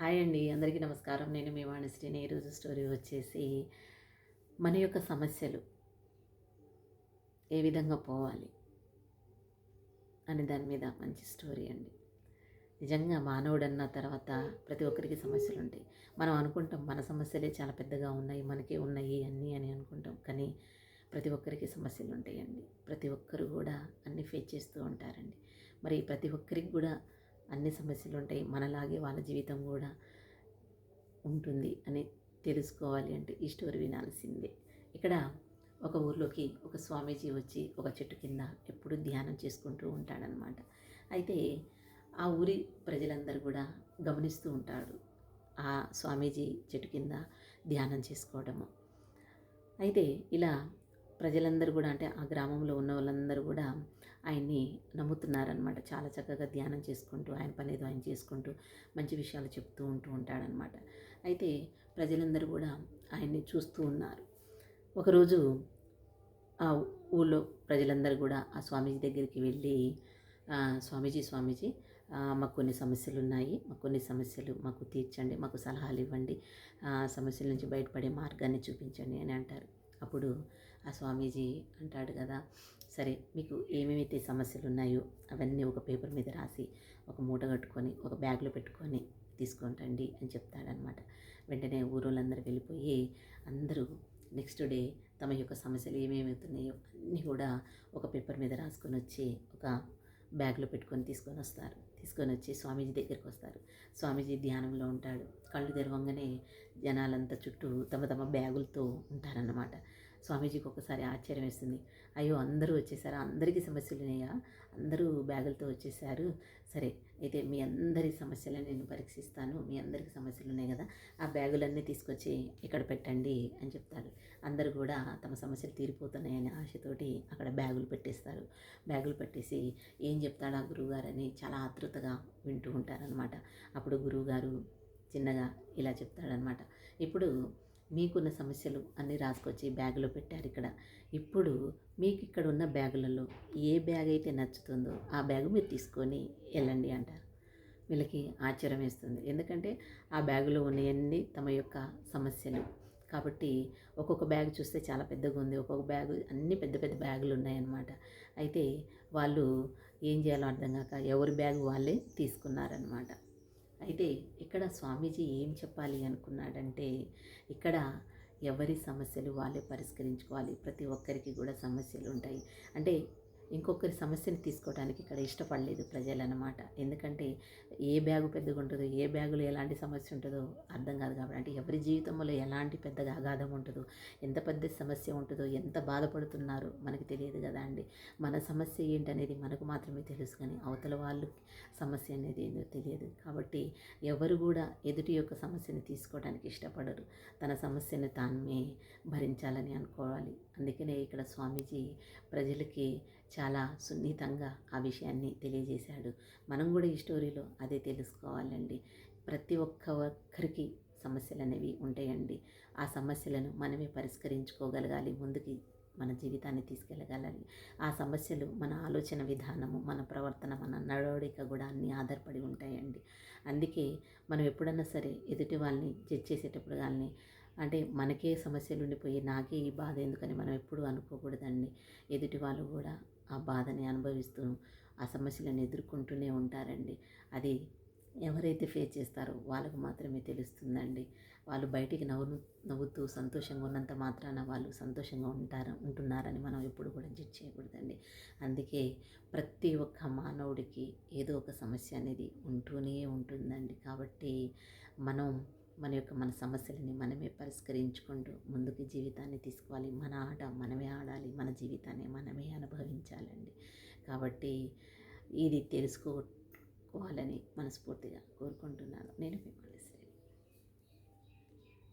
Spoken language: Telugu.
హాయ్ అండి అందరికీ నమస్కారం. నేను మీ వాణిశ్రీని. ఈరోజు స్టోరీ వచ్చేసి మన యొక్క సమస్యలు ఏ విధంగా పోవాలి అని దాని మీద మంచి స్టోరీ అండి. నిజంగా మానవుడు అన్న తర్వాత ప్రతి ఒక్కరికి సమస్యలు ఉంటాయి. మనం అనుకుంటాం మన సమస్యలే చాలా పెద్దగా ఉన్నాయి మనకే ఉన్నాయి అన్నీ అని అనుకుంటాం. కానీ ప్రతి ఒక్కరికి సమస్యలు ఉంటాయండి. ప్రతి ఒక్కరు కూడా అన్నీ ఫేస్ చేస్తూ ఉంటారండి. మరి ప్రతి ఒక్కరికి కూడా అన్ని సమస్యలు ఉంటాయి మనలాగే వాళ్ళ జీవితం కూడా ఉంటుంది అని తెలుసుకోవాలి అంటే ఈ స్టోరీ వినాల్సిందే. ఇక్కడ ఒక ఊర్లోకి ఒక స్వామీజీ వచ్చి ఒక చెట్టు కింద ఎప్పుడు ధ్యానం చేసుకుంటూ ఉంటాడనమాట. అయితే ఆ ఊరి ప్రజలందరూ కూడా గమనిస్తూ ఉంటాడు ఆ స్వామీజీ చెట్టు కింద ధ్యానం చేసుకోవడము. అయితే ఇలా ప్రజలందరూ కూడా అంటే ఆ గ్రామంలో ఉన్న వాళ్ళందరూ కూడా ఆయన్ని నమ్ముతున్నారనమాట చాలా చక్కగా ధ్యానం చేసుకుంటూ ఆయన పని ఏదో ఆయన చేసుకుంటూ మంచి విషయాలు చెప్తూ ఉంటూ ఉంటాడనమాట అయితే ప్రజలందరూ కూడా ఆయన్ని చూస్తూ ఉన్నారు. ఒకరోజు ఆ ఊళ్ళో ప్రజలందరూ కూడా ఆ స్వామీజీ దగ్గరికి వెళ్ళి స్వామీజీ స్వామీజీ మాకు కొన్ని సమస్యలు ఉన్నాయి మాకు కొన్ని సమస్యలు మాకు తీర్చండి మాకు సలహాలు ఇవ్వండి. సమస్యల నుంచి బయటపడే మార్గాన్ని చూపించండి అని అంటారు. అప్పుడు ఆ స్వామీజీ అంటాడు కదా. సరే మీకు ఏమేమైతే సమస్యలు ఉన్నాయో అవన్నీ ఒక పేపర్ మీద రాసి ఒక మూట కట్టుకొని ఒక బ్యాగ్లో పెట్టుకొని తీసుకుంటండి అని చెప్తాడనమాట. వెంటనే ఊరోళ్ళందరూ వెళ్ళిపోయి అందరూ నెక్స్ట్ డే తమ యొక్క సమస్యలు ఏమేమవుతున్నాయో అన్నీ కూడా ఒక పేపర్ మీద రాసుకొని వచ్చి ఒక బ్యాగ్లో పెట్టుకొని తీసుకొని వస్తారు. తీసుకొని వచ్చి స్వామీజీ దగ్గరికి వస్తారు. స్వామీజీ ధ్యానంలో ఉంటాడు. కళ్ళు తెరవంగానే జనాలంతా చుట్టూ తమ తమ బ్యాగులతో ఉంటారన్నమాట. స్వామీజీకి ఒకసారి ఆశ్చర్యం వేస్తుంది. అయ్యో అందరూ వచ్చేసారా? అందరికీ సమస్యలు ఉన్నాయా అందరూ బ్యాగులతో వచ్చేసారు. సరే అయితే మీ అందరి సమస్యలను నేను పరీక్షిస్తాను. మీ అందరికీ సమస్యలు ఉన్నాయి కదా ఆ బ్యాగులన్నీ తీసుకొచ్చి ఇక్కడ పెట్టండి అని చెప్తారు. అందరూ కూడా తమ సమస్యలు తీరిపోతున్నాయనే ఆశతోటి అక్కడ బ్యాగులు పెట్టేస్తారు. బ్యాగులు పెట్టేసి ఏం చెప్తాడా గురువుగారని చాలా ఆతృతగా వింటూ ఉంటారనమాట అప్పుడు గురువుగారు చిన్నగా ఇలా చెప్తాడనమాట ఇప్పుడు మీకున్న సమస్యలు అన్నీ రాసుకొచ్చి బ్యాగులో పెట్టారు ఇక్కడ. ఇప్పుడు మీకు ఇక్కడ ఉన్న బ్యాగులలో ఏ బ్యాగ్ అయితే నచ్చుతుందో ఆ బ్యాగ్ మీరు తీసుకొని వెళ్ళండి అంటారు. వీళ్ళకి ఆశ్చర్యం వేస్తుంది. ఎందుకంటే ఆ బ్యాగులో ఉన్నాయన్నీ తమ యొక్క సమస్యలు. కాబట్టి ఒక్కొక్క బ్యాగ్ చూస్తే చాలా పెద్దగా ఉంది. ఒక్కొక్క బ్యాగ్ అన్ని పెద్ద పెద్ద బ్యాగులు ఉన్నాయన్నమాట. అయితే వాళ్ళు ఏం చేయాలో అర్థం కాక ఎవరి బ్యాగ్ వాళ్ళే తీసుకున్నారనమాట అయితే ఇక్కడ స్వామీజీ ఏం చెప్పాలి అనుకున్నాడంటే ఇక్కడ ఎవరి సమస్యలు వాళ్ళే పరిష్కరించుకోవాలి. ప్రతి ఒక్కరికి కూడా సమస్యలు ఉంటాయి. అంటే ఇంకొకరి సమస్యని తీసుకోవడానికి ఇక్కడ ఇష్టపడలేదు ప్రజలు అనమాట ఎందుకంటే ఏ బ్యాగు పెద్దగా ఉంటుందో ఏ బ్యాగులో ఎలాంటి సమస్య ఉంటుందో అర్థం కాదు కాబట్టి. అంటే ఎవరి జీవితంలో ఎలాంటి పెద్దగా అగాధం ఉంటుందో ఎంత పెద్ద సమస్య ఉంటుందో ఎంత బాధపడుతున్నారో మనకి తెలియదు కదా అండి. మన సమస్య ఏంటనేది మనకు మాత్రమే తెలుసు కానీ అవతల వాళ్ళు సమస్య అనేది ఏదో తెలియదు. కాబట్టి ఎవరు కూడా ఎదుటి యొక్క సమస్యని తీసుకోవడానికి ఇష్టపడరు. తన సమస్యను తానే భరించాలని అనుకోవాలి. అందుకనే ఇక్కడ స్వామీజీ ప్రజలకి చాలా సున్నితంగా ఆ విషయాన్ని తెలియజేశాడు. మనం కూడా ఈ స్టోరీలో అదే తెలుసుకోవాలండి. ప్రతి ఒక్క ఒక్కరికి సమస్యలు అనేవి ఉంటాయండి. ఆ సమస్యలను మనమే పరిష్కరించుకోగలగాలి ముందుకి మన జీవితాన్ని తీసుకెళ్ళగలాలి. ఆ సమస్యలు మన ఆలోచన విధానము మన ప్రవర్తన మన నడవడిక కూడా అన్నీ ఆధారపడి ఉంటాయండి. అందుకే మనం ఎప్పుడన్నా సరే ఎదుటి వాళ్ళని జడ్జ్ చేసేటప్పుడు కానీ అంటే మనకే సమస్యలు ఉండిపోయి నాకే ఈ బాధ ఎందుకని మనం ఎప్పుడూ అనుకోకూడదండి. ఎదుటి వాళ్ళు కూడా ఆ బాధని అనుభవిస్తూ ఆ సమస్యలను ఎదుర్కొంటూనే ఉంటారండి. అది ఎవరైతే ఫేస్ చేస్తారో వాళ్ళకు మాత్రమే తెలుస్తుందండి. వాళ్ళు బయటికి నవ్వు నవ్వుతూ సంతోషంగా ఉన్నంత మాత్రాన వాళ్ళు సంతోషంగా ఉంటారు ఉంటున్నారని మనం ఎప్పుడు కూడా జడ్జ్ చేయకూడదండి. అందుకే ప్రతి ఒక్క మానవుడికి ఏదో ఒక సమస్య అనేది ఉంటూనే ఉంటుందండి. కాబట్టి మనం మన యొక్క మన సమస్యలని మనమే పరిష్కరించుకుంటూ ముందుకు జీవితాన్ని తీసుకోవాలి. మన ఆట మనమే ఆడాలి. మన జీవితాన్ని మనమే అనుభవించాలండి. కాబట్టి ఇది తెలుసుకోవాలని మనస్ఫూర్తిగా కోరుకుంటున్నాను. నేను మిమ్మల్ని